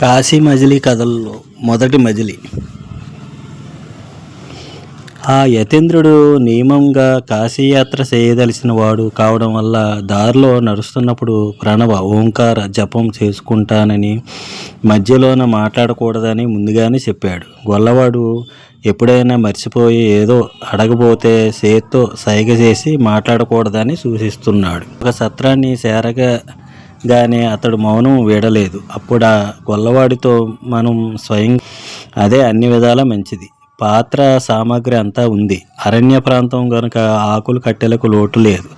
కాశీ మజిలీ కథల్లో మొదటి మజిలీ. ఆ యతీంద్రుడు నియమంగా కాశీయాత్ర చేయదలిసిన వాడు కావడం వల్ల దారిలో నడుస్తున్నప్పుడు ప్రణవ ఓంకార జపం చేసుకుంటానని మధ్యలోన మాట్లాడకూడదని ముందుగానే చెప్పాడు. గొల్లవాడు ఎప్పుడైనా మర్చిపోయి ఏదో అడగబోతే చేత్తో సైగ చేసి మాట్లాడకూడదని సూచిస్తున్నాడు. ఒక సత్రాన్ని సేరగా గానే అతడు మౌనం వీడలేదు. అప్పుడు ఆ గొల్లవాడితో మనం స్వయం అదే అన్ని విధాలా మంచిది. పాత్ర సామాగ్రి అంతా ఉంది. అరణ్య ప్రాంతం కనుక ఆకులు కట్టెలకు లోటు లేదు.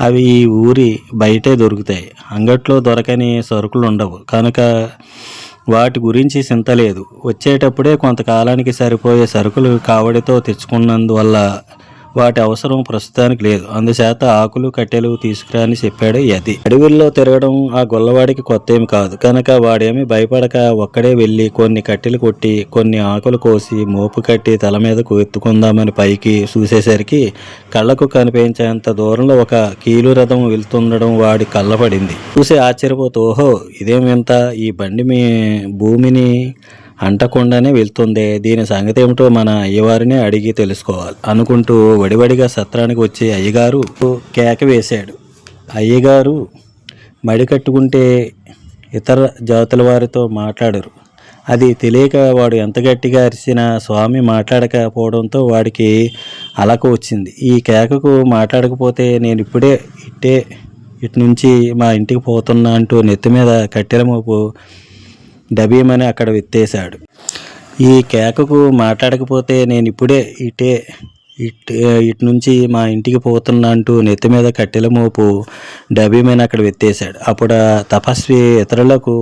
అవి ఈ ఊరి బయటే దొరుకుతాయి. అంగట్లో దొరకని సరుకులు ఉండవు. కనుక వాటి గురించి చింత లేదు. వచ్చేటప్పుడే కొంతకాలానికి సరిపోయే సరుకులు కావడితో తెచ్చుకున్నందువల్ల వాటి అవసరం ప్రస్తుతానికి లేదు. అందుచేత ఆకులు కట్టెలు తీసుకురాని చెప్పాడు యతి. అడవుల్లో తిరగడం ఆ గొల్లవాడికి కొత్త ఏమి కాదు. కనుక వాడేమి భయపడక ఒక్కడే వెళ్ళి కొన్ని కట్టెలు కొట్టి కొన్ని ఆకులు కోసి మోపు కట్టి తల మీదకు ఎత్తుకుందామని పైకి చూసేసరికి కళ్ళకు కనిపించేంత దూరంలో ఒక కీలు రథం వెళ్తుండడం వాడి కళ్ళపడింది. చూసి ఆశ్చర్యపోతూ ఓహో ఇదేం వింత ఈ బండి మీ భూమిని అంటకుండానే వెళ్తుంది. దీని సంగతి ఏమిటో మన అయ్యవారినే అడిగి తెలుసుకోవాలి. అనుకుంటూ వడివడిగా సత్రానికి వచ్చి అయ్యగారు కేక వేశాడు. అయ్యగారు మడి కట్టుకుంటే ఇతర జాతుల వారితో మాట్లాడరు. అది తెలియక వాడు ఎంత గట్టిగా అరిచినా స్వామి మాట్లాడకపోవడంతో వాడికి అలక వచ్చింది. ఈ కేకకు మాట్లాడకపోతే నేను ఇప్పుడే ఇట్టే ఇటు నుంచి మా ఇంటికి పోతున్నా అంటూ నెత్తి మీద కట్టెల మోపు డబీమని అక్కడ విత్తేశాడు. ఈ కేకకు మాట్లాడకపోతే నేను ఇప్పుడే ఇటే ఇటు నుంచి మా ఇంటికి పోతున్నా అంటూ నెత్తి మీద కట్టెల మోపు డబీమైన అక్కడ విత్తేశాడు. అప్పుడు తపస్వి ఇతరులకు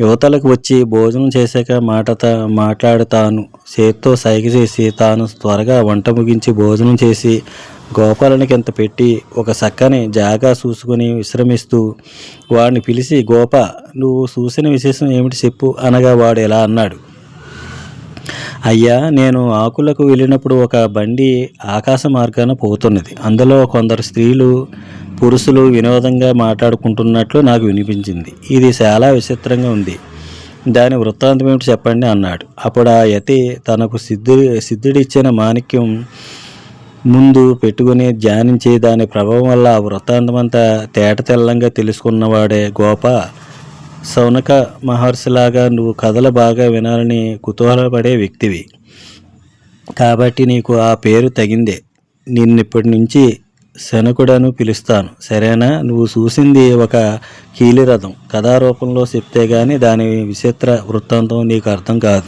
యువతలకు వచ్చి భోజనం చేశాక మాట మాట్లాడుతాను. చేత్తో సైగ చేసి తాను త్వరగా వంట ముగించి భోజనం చేసి గోపాలనికి ఎంత పెట్టి ఒక చక్కని జాగా చూసుకుని విశ్రమిస్తూ వాడిని పిలిచి గోప నువ్వు చూసిన విశేషం ఏమిటి చెప్పు అనగా వాడు ఎలా అన్నాడు. అయ్యా నేను ఆకులకు వెళ్ళినప్పుడు ఒక బండి ఆకాశ మార్గాన పోతున్నది. అందులో కొందరు స్త్రీలు పురుషులు వినోదంగా మాట్లాడుకుంటున్నట్లు నాకు వినిపించింది. ఇది చాలా విచిత్రంగా ఉంది. దాని వృత్తాంతం ఏమిటి చెప్పండి అన్నాడు. అప్పుడు ఆ యతి తనకు సిద్ధు సిద్ధుడిచ్చిన మాణిక్యం ముందు పెట్టుకుని ధ్యానించి దాని ప్రభావం వల్ల ఆ వృత్తాంతమంతా తేట తెల్లంగా తెలుసుకున్నవాడే గోప సౌనక మహర్షిలాగా నువ్వు కథలు బాగా వినాలని కుతూహలపడే వ్యక్తివి. కాబట్టి నీకు ఆ పేరు తగిందే. నిన్నిప్పటి నుంచి శనకుడను పిలుస్తాను. సరేనా? నువ్వు చూసింది ఒక కీలిరథం. కథారూపంలో చెప్తే గాని దాని విచిత్ర వృత్తాంతం నీకు అర్థం కాదు.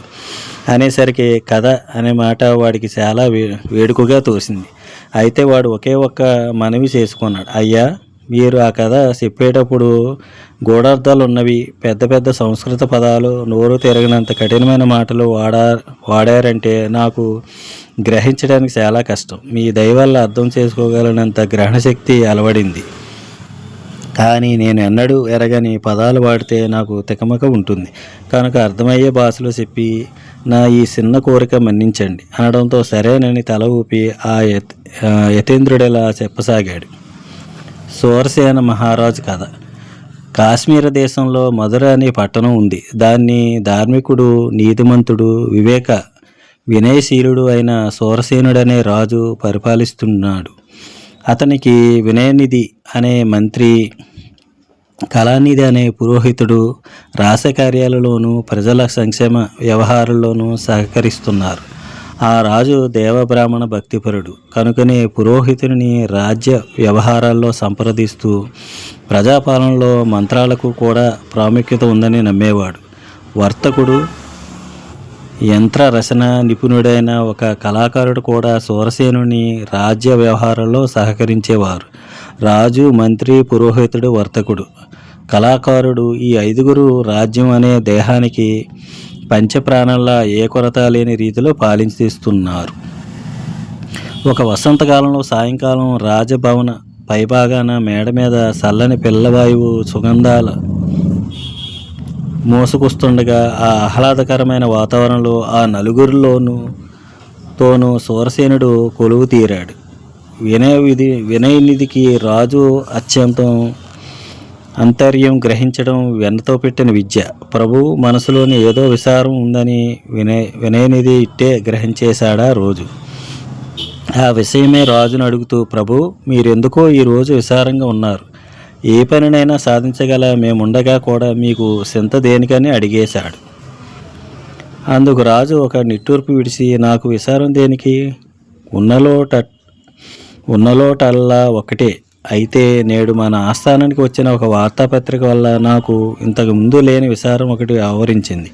అనేసరికి కథ అనే మాట వాడికి చాలా వే వేడుకగా తోసింది. అయితే వాడు ఒకే ఒక్క మనవి చేసుకున్నాడు. అయ్యా! మీరు ఆ కథ చెప్పేటప్పుడు గూఢార్థాలు ఉన్నవి పెద్ద పెద్ద సంస్కృత పదాలు నోరు తిరగనంత కఠినమైన మాటలు వాడా వాడారంటే నాకు గ్రహించడానికి చాలా కష్టం. మీ దయ వల్ల అర్థం చేసుకోగలనంత గ్రహణశక్తి అలవడింది. కానీ నేను ఎన్నడూ ఎరగని పదాలు వాడితే నాకు తికమక ఉంటుంది. కనుక అర్థమయ్యే భాషలో చెప్పి నా ఈ చిన్న కోరిక మన్నించండి. అనడంతో సరేనని తల ఊపి ఆ యత్ ఆ చెప్పసాగాడు. సూరసేన మహారాజు కథ. కాశ్మీర దేశంలో మధుర అనే పట్టణం ఉంది. దాన్ని ధార్మికుడు నీతిమంతుడు వివేక వినయశీలుడు అయిన సూరసేనుడనే రాజు పరిపాలిస్తున్నాడు. అతనికి వినయనిధి అనే మంత్రి కళానిధి అనే పురోహితుడు రాసకార్యాలలోనూ ప్రజల సంక్షేమ వ్యవహారాల్లోనూ సహకరిస్తున్నారు. ఆ రాజు దేవబ్రాహ్మణ భక్తిపరుడు. కనుకనే పురోహితుని రాజ్య వ్యవహారాల్లో సంప్రదిస్తూ ప్రజాపాలనలో మంత్రాలకు కూడా ప్రాముఖ్యత ఉందని నమ్మేవాడు. వర్తకుడు యంత్ర రచన నిపుణుడైన ఒక కళాకారుడు కూడా సూరసేనుని రాజ్య వ్యవహారాల్లో సహకరించేవారు. రాజు మంత్రి పురోహితుడు వర్తకుడు. కళాకారుడు ఈ ఐదుగురు రాజ్యం అనే దేహానికి పంచప్రాణంలా ఏ కొరత లేని రీతిలో పాలించిస్తున్నారు ఒక వసంతకాలంలో సాయంకాలం రాజభవన పైభాగాన మేడ మీద చల్లని పిల్లవాయువు సుగంధాల మోసుకొస్తుండగా ఆ ఆహ్లాదకరమైన వాతావరణంలో ఆ నలుగురిలోనూ తోనూ సూరసేనుడు కొలువు తీరాడు. వినయ విధి వినయనిధికి రాజు అత్యంతం అంతర్యం గ్రహించడం వెన్నతో పెట్టిన విద్య. ప్రభువు మనసులోని ఏదో విసారం ఉందని వినే వినయనిది ఇట్టే గ్రహించేశాడా రోజు. ఆ విషయమే రాజును అడుగుతూ ప్రభు మీరెందుకో ఈరోజు విసారంగా ఉన్నారు. ఏ పనినైనా సాధించగల మేముండగా కూడా మీకు సింత దేనికని అడిగేశాడు. అందుకు రాజు ఒక నిట్టూర్పు విడిచి నాకు విసారం దేనికి? ఉన్నలోట ఉన్నలోటల్లా ఒకటే. అయితే నేడు మన ఆస్థానానికి వచ్చిన ఒక వార్తాపత్రిక వల్ల నాకు ఇంతకు ముందు లేని విచారం ఒకటి ఆవరించింది.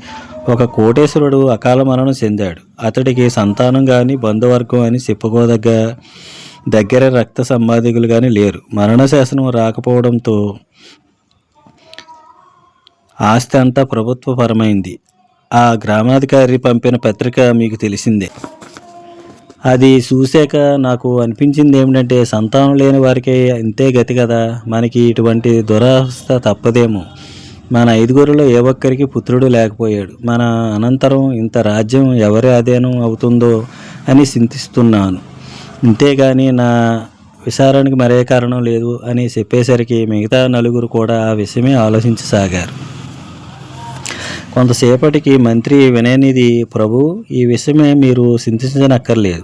ఒక కోటేశ్వరుడు అకాల మరణం చెందాడు. అతడికి సంతానం కానీ బంధువర్గం అని చెప్పుకోదగ్గ దగ్గర రక్త సంబాధికులు కానీ లేరు. మరణ శాసనం రాకపోవడంతో ఆస్తి అంతా ప్రభుత్వపరమైంది. ఆ గ్రామాధికారి పంపిన పత్రిక మీకు తెలిసిందే. అది చూశాక నాకు అనిపించింది ఏమిటంటే సంతానం లేని వారికి ఇంతే గతి కదా. మనకి ఇటువంటి దురవస్థ తప్పదేమో. మన ఐదుగురిలో ఏ ఒక్కరికి పుత్రుడు లేకపోయాడు. మన అనంతరం ఇంత రాజ్యం ఎవరి అధ్యయనం అవుతుందో అని చింతిస్తున్నాను. అంతేగాని నా విచారానికి మరే కారణం లేదు అని చెప్పేసరికి మిగతా నలుగురు కూడా ఆ విషయమే ఆలోచించసాగారు. కొంతసేపటికి మంత్రి వినయనిధి ప్రభు ఈ విషయమే మీరు చింతించనక్కర్లేదు.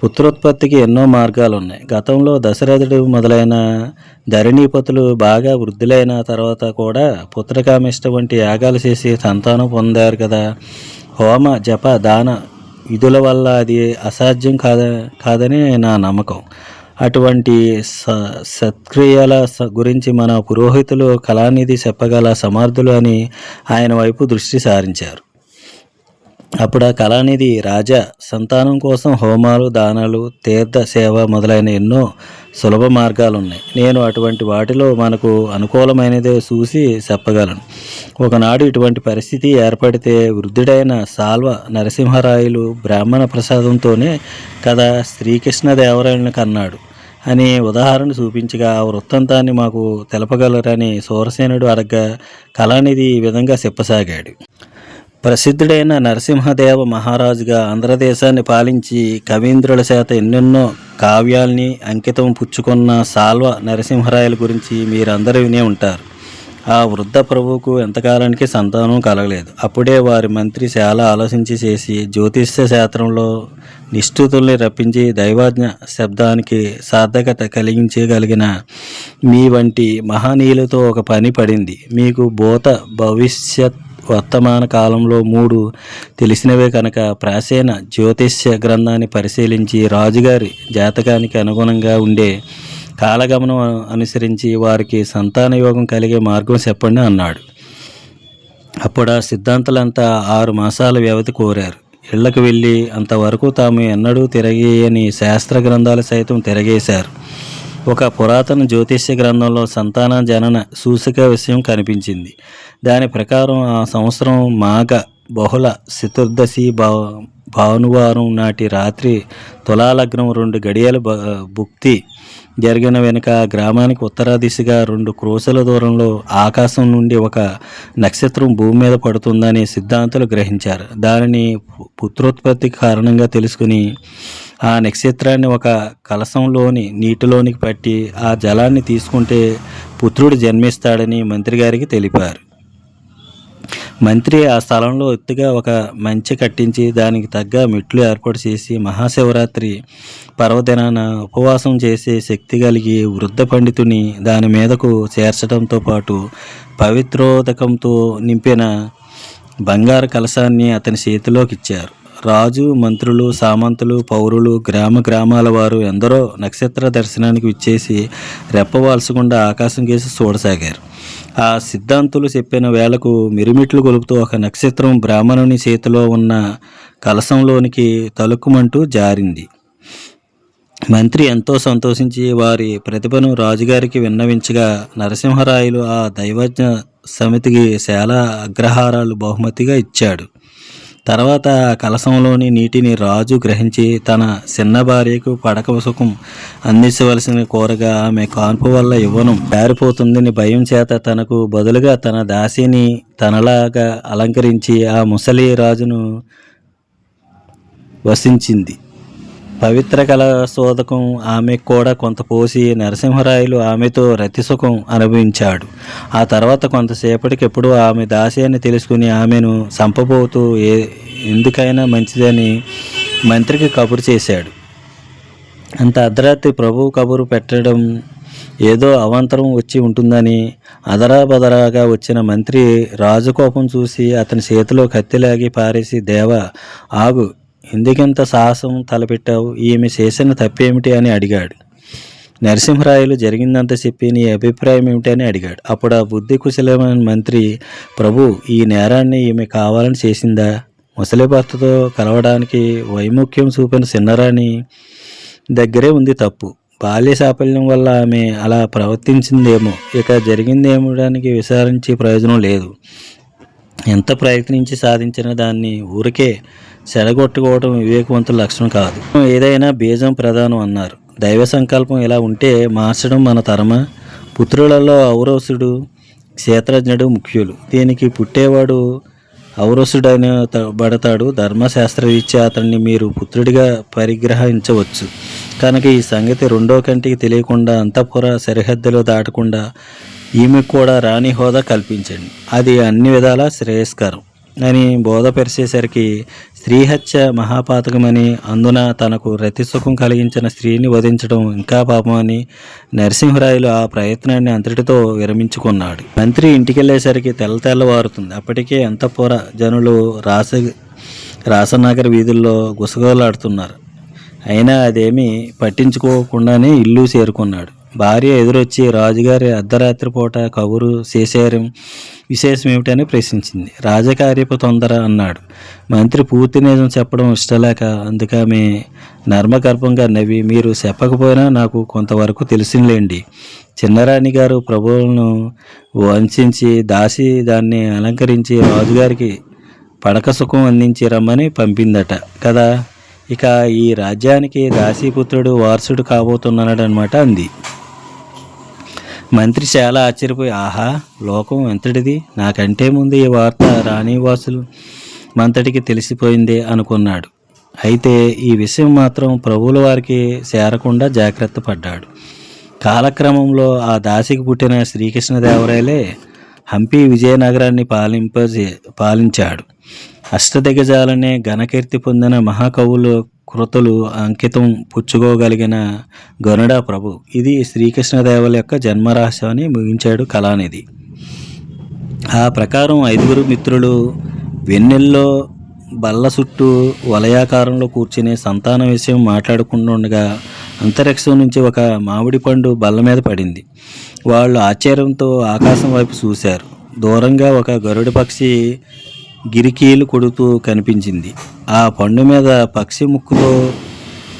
పుత్రోత్పత్తికి ఎన్నో మార్గాలు ఉన్నాయి గతంలో దశరథుడు మొదలైన ధరణీపతులు బాగా వృద్ధులైన తర్వాత కూడా పుత్రకామిష్ట వంటి యాగాలు చేసి సంతానం పొందారు కదా. హోమ జప దాన విధుల వల్ల అది అసాధ్యం కాద కాదని నా నమ్మకం. అటువంటి స సత్క్రియల గురించి మన పురోహితులు కళానిధి చెప్పగల సమర్థులు అని ఆయన వైపు దృష్టి సారించారు. అప్పుడు ఆ కళానిధి రాజా సంతానం కోసం హోమాలు దానాలు తీర్థ సేవ మొదలైన ఎన్నో సులభ మార్గాలు ఉన్నాయి నేను అటువంటి వాటిలో మనకు అనుకూలమైనదే చూసి చెప్పగలను. ఒకనాడు ఇటువంటి పరిస్థితి ఏర్పడితే వృద్ధుడైన సాల్వ నరసింహరాయలు బ్రాహ్మణ ప్రసాదంతోనే కదా శ్రీకృష్ణదేవరాయలను కన్నాడు. అని ఉదాహరణ చూపించగా ఆ వృత్తాంతాన్ని మాకు తెలపగలరని సూరసేనుడు అడగ్గా కళానిధి ఈ విధంగా చెప్పసాగాడు. ప్రసిద్ధుడైన నరసింహదేవ మహారాజుగా ఆంధ్రదేశాన్ని పాలించి కవీంద్రుల చేత ఎన్నెన్నో కావ్యాల్ని అంకితం పుచ్చుకున్న సాల్వ నరసింహరాయల గురించి మీరందరూ వినే ఉంటారు. ఆ వృద్ధ ప్రభువుకు ఎంతకాలానికి సంతానం కలగలేదు. అప్పుడే వారి మంత్రి చాలా ఆలోచించి చేసి జ్యోతిష్య శాస్త్రంలో నిష్ఠుతుల్ని రప్పించి దైవాజ్ఞ శబ్దానికి సార్థకత కలిగించగలిగిన మీ వంటి మహనీయులతో ఒక పని పడింది. మీకు భూత భవిష్యత్ వర్తమాన కాలంలో మూడు తెలిసినవే కనుక. ప్రాచీన జ్యోతిష్య గ్రంథాన్ని పరిశీలించి రాజుగారి జాతకానికి అనుగుణంగా ఉండే కాలగమనం అనుసరించి వారికి సంతాన యోగం కలిగే మార్గం చెప్పండి అన్నాడు. అప్పుడు ఆ సిద్ధాంతులంతా ఆరు మాసాల వ్యవధి కోరారు. ఇళ్ళకు వెళ్ళి అంతవరకు తాము ఎన్నడూ తిరగేయని శాస్త్ర గ్రంథాలు సైతం తిరగేశారు. ఒక పురాతన జ్యోతిష్య గ్రంథంలో సంతాన జనన సూచిక విషయం కనిపించింది. దాని ప్రకారం ఆ సంవత్సరం మాఘ బహుళ చతుర్దశి భావ భానువారం నాటి రాత్రి తులాలగ్నం రెండు గడియల బ- భుక్తి జరిగిన వెనుక గ్రామానికి ఉత్తర దిశగా రెండు క్రోసల దూరంలో ఆకాశం నుండి ఒక నక్షత్రం భూమి మీద పడుతుందని సిద్ధాంతులు గ్రహించారు. దానిని పు- పుత్రోత్పత్తి కారణంగా తెలుసుకుని ఆ నక్షత్రాన్ని ఒక కలశంలోని నీటిలోనికి పట్టి ఆ జలాన్ని తీసుకుంటే పుత్రుడు జన్మిస్తాడని మంత్రి గారికి తెలిపారు. మంత్రి ఆ స్థలంలో ఎత్తుగా ఒక మంచె కట్టించి దానికి తగ్గ మెట్లు ఏర్పాటు చేసి మహాశివరాత్రి పర్వదినాన ఉపవాసం చేసే శక్తి కలిగి వృద్ధ పండితుని దాని మీదకు చేర్చడంతో పాటు పవిత్రోదకంతో నింపిన బంగారు కలశాన్ని అతని చేతిలోకి ఇచ్చారు. రాజు మంత్రులు సామంతులు పౌరులు గ్రామ గ్రామాల వారు ఎందరో నక్షత్ర దర్శనానికి విచ్చేసి రెప్పవాల్సకుండా ఆకాశం కేసి చూడసాగారు. ఆ సిద్ధాంతులు చెప్పిన వేళకు మిరుమిట్లు గొలుపుతూ ఒక నక్షత్రం బ్రాహ్మణుని చేతిలో ఉన్న కలశంలోనికి తలుక్కుమంటూ జారింది. మంత్రి ఎంతో సంతోషించి వారి ప్రతిభను రాజుగారికి విన్నవించగా నరసింహరాయలు ఆ దైవజ్ఞ సమితికి చాలా అగ్రహారాలు బహుమతిగా ఇచ్చాడు. తర్వాత కలశంలోని నీటిని రాజు గ్రహించి తన చిన్న భార్యకు పడక సుఖం అందించవలసిన కోరగా ఆమె కాన్పు వల్ల ఇవ్వను పారిపోతుందని భయం చేత తనకు బదులుగా తన దాసిని తనలాగా అలంకరించి ఆ ముసలి రాజును వసించింది. పవిత్ర కళ శోధకం ఆమెకు కూడా కొంత పోసి నరసింహరాయలు ఆమెతో రతిసుఖం అనుభవించాడు. ఆ తర్వాత కొంతసేపటికి ఎప్పుడు ఆమె దాసి అని తెలుసుకుని ఆమెను చంపబోతూ ఏ ఎందుకైనా మంచిదని మంత్రికి కబురు చేశాడు. అంత అర్ధరాత్రి ప్రభువు కబురు పెట్టడం ఏదో అవాంతరం వచ్చి ఉంటుందని అదరాబదరాగా వచ్చిన మంత్రి రాజు కోపం చూసి అతని చేతిలో కత్తిలాగి పారేసి దేవ ఆగు ఎందుకింత సాహసం తలపెట్టావు? ఈమె చేసిన తప్పేమిటి అని అడిగాడు. నరసింహరాయలు జరిగిందంతా చెప్పి నీ అభిప్రాయం ఏమిటి అని అడిగాడు. అప్పుడు ఆ బుద్ధి కుశలమైన మంత్రి ప్రభు ఈ నేరాన్ని ఈమె కావాలని చేసిందా? ముసలి భర్తతో కలవడానికి వైముఖ్యం చూపిన చిన్నరాణి దగ్గరే ఉంది తప్పు. బాల్య సాఫల్యం వల్ల ఆమె అలా ప్రవర్తించిందేమో. ఇక జరిగిందేమోడానికి విచారించి ప్రయోజనం లేదు. ఎంత ప్రయత్నించి సాధించిన దాన్ని ఊరికే సెలగొట్టుకోవడం వివేకవంతుల లక్షణం కాదు. ఏదైనా బీజం ప్రధానం అన్నారు. దైవ సంకల్పం ఇలా ఉంటే మార్చడం మన తరమ పుత్రులలో ఔరసుడు క్షేత్రజ్ఞుడు ముఖ్యులు. దీనికి పుట్టేవాడు ఔరసుడని బడతాడు. ధర్మశాస్త్రరీత్యా అతన్ని మీరు పుత్రుడిగా పరిగ్రహించవచ్చు. కనుక ఈ సంగతి రెండో కంటికి తెలియకుండా అంతఃపుర సరిహద్దులు దాటకుండా ఈమెకు కూడా రాణి హోదా కల్పించండి. అది అన్ని విధాలా శ్రేయస్కరం. అని బోధపరిచేసరికి స్త్రీహత్య మహాపాతకమని అందున తనకు రతిసుఖం కలిగించిన స్త్రీని వధించడం ఇంకా పాపమని నరసింహరాయలు ఆ ప్రయత్నాన్ని అంతటితో విరమించుకున్నాడు. మంత్రి ఇంటికెళ్ళేసరికి తెల్ల తెల్లవారుతుంది. అప్పటికే అంతఃపుర జనులు రాస రాసనగర్ వీధుల్లో గుసగోలాడుతున్నారు అయినా అదేమీ పట్టించుకోకుండానే ఇల్లు చేరుకున్నాడు. భార్య ఎదురొచ్చి రాజుగారి అర్ధరాత్రి పూట కబురు చేశారం. విశేషం ఏమిటని ప్రశ్నించింది. రాజకార్యపు తొందర అన్నాడు. మంత్రి పూర్తి నిజం చెప్పడం ఇష్టలేక అందుకమే నర్మగర్భంగా నవ్వి మీరు చెప్పకపోయినా నాకు కొంతవరకు తెలిసిందిలేండి. చిన్నరాణి గారు ప్రభువులను వంచించి దాసి దాన్ని అలంకరించి రాజుగారికి పడక సుఖం అందించి రమ్మని పంపిందట. కదా ఇక ఈ రాజ్యానికి దాసీపుత్రుడు వారసుడు కాబోతున్నాడనమాట అంది. మంత్రి చాలా ఆశ్చర్యపోయి ఆహా లోకం ఎంతటిది? నాకంటే ముందు ఈ వార్త రాణివాసులు మంతటికి తెలిసిపోయిందే అనుకున్నాడు. అయితే ఈ విషయం మాత్రం ప్రభువుల వారికి చేరకుండా జాగ్రత్త పడ్డాడు. కాలక్రమంలో ఆ దాసికి పుట్టిన శ్రీకృష్ణదేవరాయలే హంపి విజయనగరాన్ని పాలింప పాలించాడు. అష్టదిగజాలనే ఘనకీర్తి పొందిన మహాకవులు కృతులు అంకితం పుచ్చుకోగలిగిన గరుడ ప్రభు. ఇది శ్రీకృష్ణదేవుల యొక్క జన్మరహస్యం అని ముగించాడు కళానిధి. ఆ ప్రకారం ఐదుగురు మిత్రులు వెన్నెల్లో బల్ల చుట్టూ వలయాకారంలో కూర్చుని సంతాన విషయం మాట్లాడుకుంటుండగా అంతరిక్షం నుంచి ఒక మామిడి పండు బల్ల మీద పడింది. వాళ్ళు ఆశ్చర్యంతో ఆకాశం వైపు చూశారు. దూరంగా ఒక గరుడ పక్షి గిరికీలు కొడుతూ కనిపించింది. ఆ పండు మీద పక్షి ముక్కులో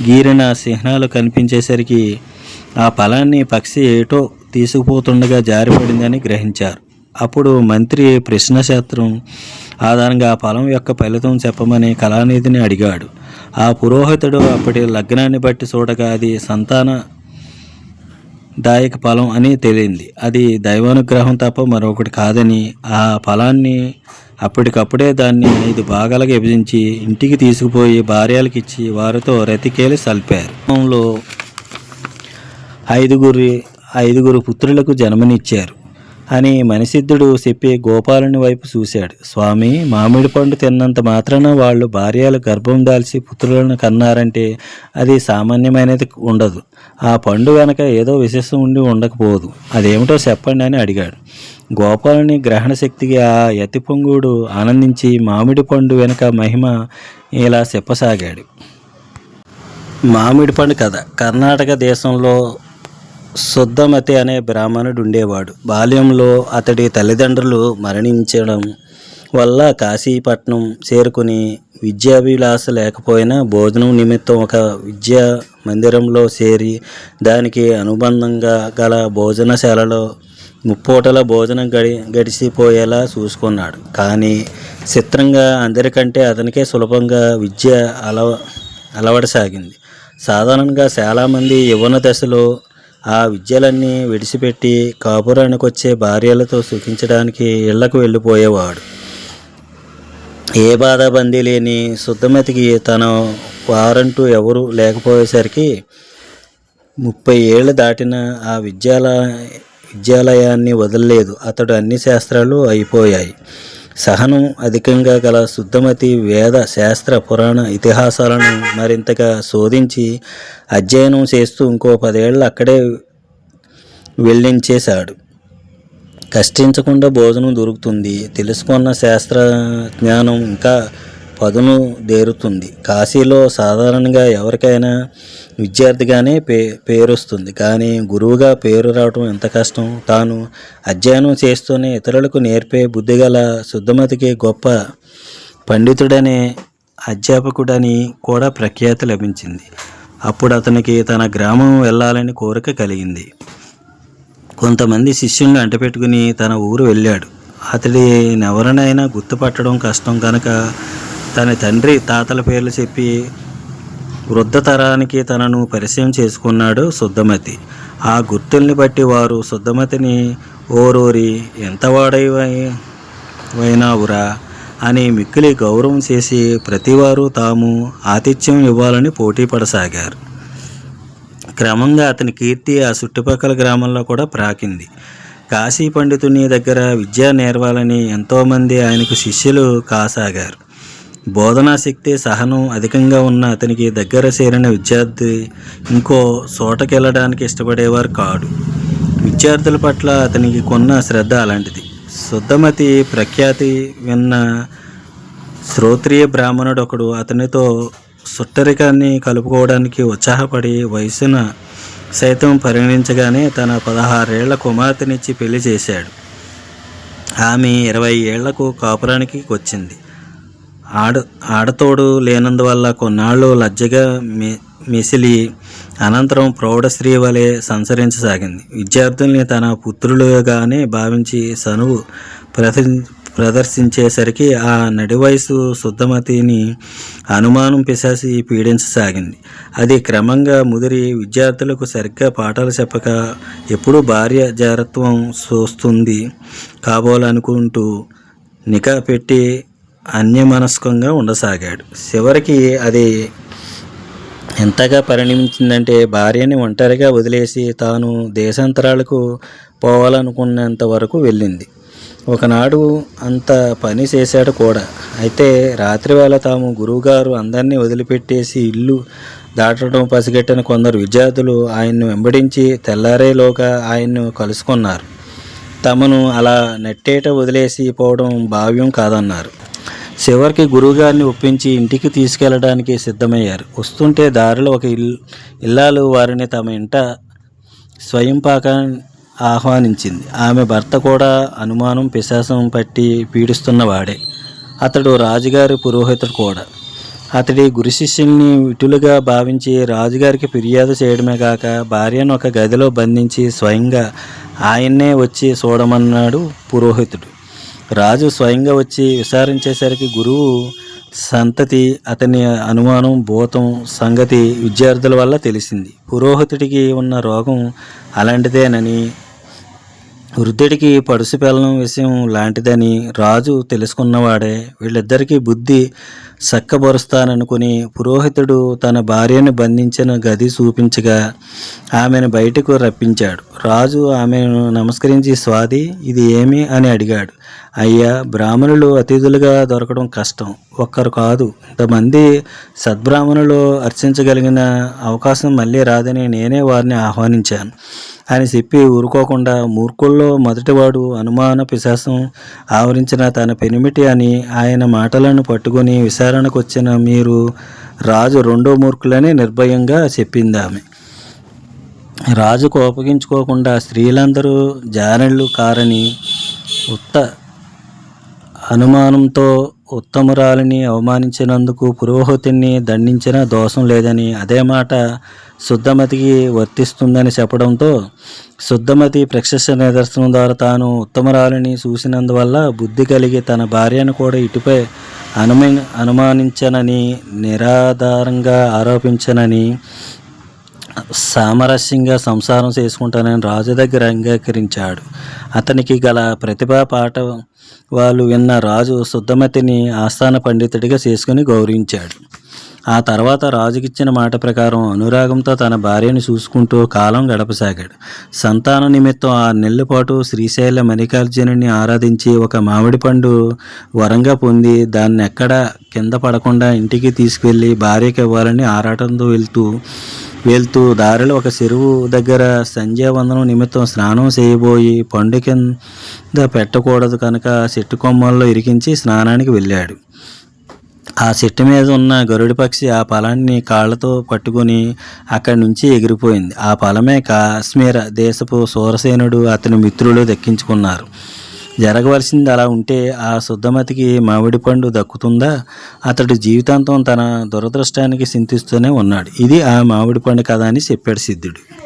గీరిన చిహ్నాలు కనిపించేసరికి ఆ ఫలాన్ని పక్షి ఏటో తీసుకుపోతుండగా జారిపడిందని గ్రహించారు. అప్పుడు మంత్రి ప్రశ్నశాస్త్రం ఆధారంగా ఆ ఫలం యొక్క ఫలితం చెప్పమని కళానిధిని అడిగాడు. ఆ పురోహితుడు అప్పటి లగ్నాన్ని బట్టి చూడగా అది సంతాన దాయక ఫలం అని తేలింది. అది దైవానుగ్రహం తప్ప మరొకటి కాదని ఆ ఫలాన్ని అప్పటికప్పుడే దాన్ని ఐదు భాగాలుగా విభజించి ఇంటికి తీసుకుపోయి భార్యలకు ఇచ్చి వారితో రతికేలు సల్పారు. ఐదుగురి ఐదుగురు పుత్రులకు జన్మనిచ్చారు. అని మనిసిద్ధుడు చెప్పి గోపాలుని వైపు చూశాడు. స్వామి మామిడి పండు తిన్నంత మాత్రాన వాళ్ళు భార్యలు గర్భం దాల్చి పుత్రులను కన్నారంటే అది సామాన్యమైనది ఉండదు. ఆ పండు వెనక ఏదో విశేషం ఉండి ఉండకపోదు. అదేమిటో చెప్పండి అని అడిగాడు. గోపాలుని గ్రహణ శక్తికి ఆ యతి పొంగుడు ఆనందించి మామిడి పండు వెనుక మహిమ ఇలా చెప్పసాగాడు. మామిడి పండు కథ. కర్ణాటక దేశంలో శుద్ధమతి అనే బ్రాహ్మణుడు ఉండేవాడు. బాల్యంలో అతడి తల్లిదండ్రులు మరణించడం వల్ల కాశీపట్నం చేరుకుని విద్యాభిలాష లేకపోయినా భోజనం నిమిత్తం ఒక విద్యా మందిరంలో చేరి దానికి అనుబంధంగా గల భోజనశాలలో ముప్పూటల భోజనం గడి గడిచిపోయేలా చూసుకున్నాడు. కానీ చిత్రంగా అందరికంటే అతనికే సులభంగా విద్య అలవ అలవడసాగింది. సాధారణంగా చాలామంది యవ్వన దశలో ఆ విద్యలన్నీ విడిచిపెట్టి కాపురానికి వచ్చే భార్యలతో సుఖించడానికి ఇళ్ళకు వెళ్ళిపోయేవాడు. ఏ బాధ బందీ లేని శుద్ధమతికి తన వారంటూ ఎవరు లేకపోయేసరికి ముప్పై ఏళ్ళు దాటిన ఆ విద్యాలయ విద్యాలయాన్ని వదలలేదు. అతడు అన్ని శాస్త్రాలు అయిపోయాయి. సహనం అధికంగా గల శుద్ధమతి వేద శాస్త్ర పురాణ ఇతిహాసాలను మరింతగా శోధించి అధ్యయనం చేస్తూ ఇంకో పదేళ్ళు అక్కడే వెళ్ళించేశాడు. కష్టించకుండా భోజనం దొరుకుతుంది. తెలుసుకున్న శాస్త్ర జ్ఞానం ఇంకా పదును దేరుతుంది. కాశీలో సాధారణంగా ఎవరికైనా విద్యార్థిగానే పే పేరొస్తుంది. కానీ గురువుగా పేరు రావటం ఎంత కష్టం? తాను అధ్యయనం చేస్తూనే ఇతరులకు నేర్పే బుద్ధిగల శుద్ధమతికి గొప్ప పండితుడనే అధ్యాపకుడని కూడా ప్రఖ్యాతి లభించింది. అప్పుడు అతనికి తన గ్రామం వెళ్ళాలని కోరిక కలిగింది. కొంతమంది శిష్యుల్ని అంటపెట్టుకుని తన ఊరు వెళ్ళాడు. అతడి ఎవరినైనా గుర్తుపట్టడం కష్టం కనుక తన తండ్రి తాతల పేర్లు చెప్పి వృద్ధ తరానికి తనను పరిచయం చేసుకున్నాడు శుద్ధమతి ఆ గుర్తుల్ని బట్టి వారు శుద్ధమతిని ఓరోరి ఎంత వాడైనావురా అని మిక్కిలి గౌరవం చేసి ప్రతివారు తాము ఆతిథ్యం ఇవ్వాలని పోటీ పడసాగారు. క్రమంగా అతని కీర్తి ఆ చుట్టుపక్కల గ్రామంలో కూడా ప్రాకింది. కాశీ పండితుని దగ్గర విద్య నేర్వాలని ఎంతోమంది ఆయనకు శిష్యులు కాసాగారు. బోధనాశక్తి సహనం అధికంగా ఉన్న అతనికి దగ్గర చేరిన విద్యార్థి ఇంకో చోటకెళ్ళడానికి ఇష్టపడేవారు కాడు. విద్యార్థుల పట్ల అతనికి కొన్న శ్రద్ధ అలాంటిది. శుద్ధమతి ప్రఖ్యాతి విన్న శ్రోత్రియ బ్రాహ్మణుడు ఒకడు అతనితో సుట్టరికాన్ని కలుపుకోవడానికి ఉత్సాహపడి వయసున సైతం పరిగణించగానే తన పదహారేళ్ళ కుమార్తెనిచ్చి పెళ్ళి చేశాడు. ఆమె ఇరవై ఏళ్ళకు కాపురానికి వచ్చింది ఆడ ఆడతోడు లేనందువల్ల కొన్నాళ్ళు లజ్జగా మి మిసిలి అనంతరం ప్రౌఢశ్రీ వలె సంచరించసాగింది. విద్యార్థుల్ని తన పుత్రులుగానే భావించి సనువు ప్రతి ప్రదర్శించేసరికి ఆ నడి వయసు శుద్ధమతిని అనుమానం పిశాసి పీడించసాగింది. అది క్రమంగా ముదిరి విద్యార్థులకు సరిగ్గా పాఠాలు చెప్పక ఎప్పుడూ భార్య జారత్వం చూస్తుంది కాబోలనుకుంటూ నికా పెట్టి అన్యమనస్కంగా ఉండసాగాడు. చివరికి అది ఎంతగా పరిణమించిందంటే భార్యని ఒంటరిగా వదిలేసి తాను దేశాంతరాలకు పోవాలనుకున్నంత వరకు వెళ్ళింది. ఒకనాడు అంత పని చేశాడు కూడా. అయితే రాత్రివేళ తాము గురువుగారు అందరినీ వదిలిపెట్టేసి ఇల్లు దాటడం పసిగట్టిన కొందరు విద్యార్థులు ఆయన్ను వెంబడించి తెల్లారేలోగా ఆయన్ను కలుసుకున్నారు. తమను అలా నెట్టేట వదిలేసి పోవడం భావ్యం కాదన్నారు. చివరికి గురువుగారిని ఒప్పించి ఇంటికి తీసుకెళ్ళడానికి సిద్ధమయ్యారు. వస్తుంటే దారిలో ఒక ఇల్లాలు వారిని తమ ఇంట స్వయంపాక ఆహ్వానించింది. ఆమె భర్త కూడా అనుమానం పిశాసం పట్టి పీడిస్తున్నవాడే అతడు రాజుగారి పురోహితుడు కూడా. అతడి గురు శిష్యుల్ని విటులుగా భావించి రాజుగారికి ఫిర్యాదు చేయడమే కాక భార్యను ఒక గదిలో బంధించి స్వయంగా ఆయన్నే వచ్చి చూడమన్నాడు పురోహితుడు. రాజు స్వయంగా వచ్చి విచారించేసరికి గురువు సంతతి అతని అనుమానం భూతం సంగతి విద్యార్థుల వల్ల తెలిసింది. పురోహితుడికి ఉన్న రోగం అలాంటిదేనని వృద్ధుడికి పడుసు పెళ్ళం విషయం లాంటిదని రాజు తెలుసుకున్నవాడే వీళ్ళిద్దరికీ బుద్ధి చక్కబరుస్తాననుకుని పురోహితుడు తన భార్యను బంధించిన గది చూపించగా ఆమెను బయటకు రప్పించాడు. రాజు ఆమెను నమస్కరించి స్వాది ఇది ఏమి? అని అడిగాడు. అయ్యా బ్రాహ్మణులు అతిథులుగా దొరకడం కష్టం. ఒక్కరు కాదు. ఇంతమంది సద్బ్రాహ్మణులు అర్చించగలిగిన అవకాశం మళ్ళీ రాదని నేనే వారిని ఆహ్వానించాను. అని చెప్పి ఊరుకోకుండా మూర్ఖుల్లో మొదటివాడు అనుమాన పిశాసం ఆవరించిన తన పెనిమిటి అని ఆయన మాటలను పట్టుకొని విచారణకు వచ్చిన మీరు రాజు రెండో మూర్ఖులని నిర్భయంగా చెప్పింది ఆమె రాజు కోపగించుకోకుండా స్త్రీలందరూ జానళ్ళు కారని ఉత్త అనుమానంతో ఉత్తమురాలిని అవమానించినందుకు పురోహితుణ్ణి దండించిన దోషం లేదని అదే మాట శుద్ధమతికి వర్తిస్తుందని చెప్పడంతో శుద్ధమతి ప్రత్యక్ష నిదర్శనం ద్వారా తాను ఉత్తమరాలిని చూసినందువల్ల బుద్ధి కలిగి తన భార్యను కూడా ఇటుపై అనుమి అనుమానించనని నిరాధారంగా ఆరోపించనని సామరస్యంగా సంసారం చేసుకుంటానని రాజు దగ్గర అంగీకరించాడు. అతనికి గల ప్రతిభా పాఠం వాళ్ళు విన్న రాజు శుద్ధమతిని ఆస్థాన పండితుడిగా చేసుకుని గౌరవించాడు. ఆ తర్వాత రాజుకిచ్చిన మాట ప్రకారం అనురాగంతో తన భార్యను చూసుకుంటూ కాలం గడపసాగాడు. సంతాన నిమిత్తం ఆ నెలల పాటు శ్రీశైల మల్లికార్జునుని ఆరాధించి ఒక మామిడి పండు వరంగా పొంది దాన్ని ఎక్కడ కింద పడకుండా ఇంటికి తీసుకువెళ్ళి భార్యకి ఇవ్వాలని ఆరాటంతో వెళ్తూ వెళ్తూ దారిలో ఒక చెరువు దగ్గర సంధ్యావందనం నిమిత్తం స్నానం చేయబోయి పండు కింద పెట్టకూడదు కనుక చెట్టు కొమ్మల్లో ఇరికించి స్నానానికి వెళ్ళాడు. ఆ చెట్టు మీద ఉన్న గరుడి పక్షి ఆ ఫలాన్ని కాళ్ళతో పట్టుకొని అక్కడి నుంచి ఎగిరిపోయింది. ఆ ఫలమే కాశ్మీర దేశపు సూరసేనుడు అతని మిత్రులు దక్కించుకున్నారు. జరగవలసింది అలా ఉంటే ఆ శుద్ధమతికి మామిడి పండు దక్కుతుందా? అతడు జీవితాంతం తన దురదృష్టానికి చింతిస్తూనే ఉన్నాడు. ఇది ఆ మామిడి పండు కథ అని చెప్పాడు సిద్ధుడు.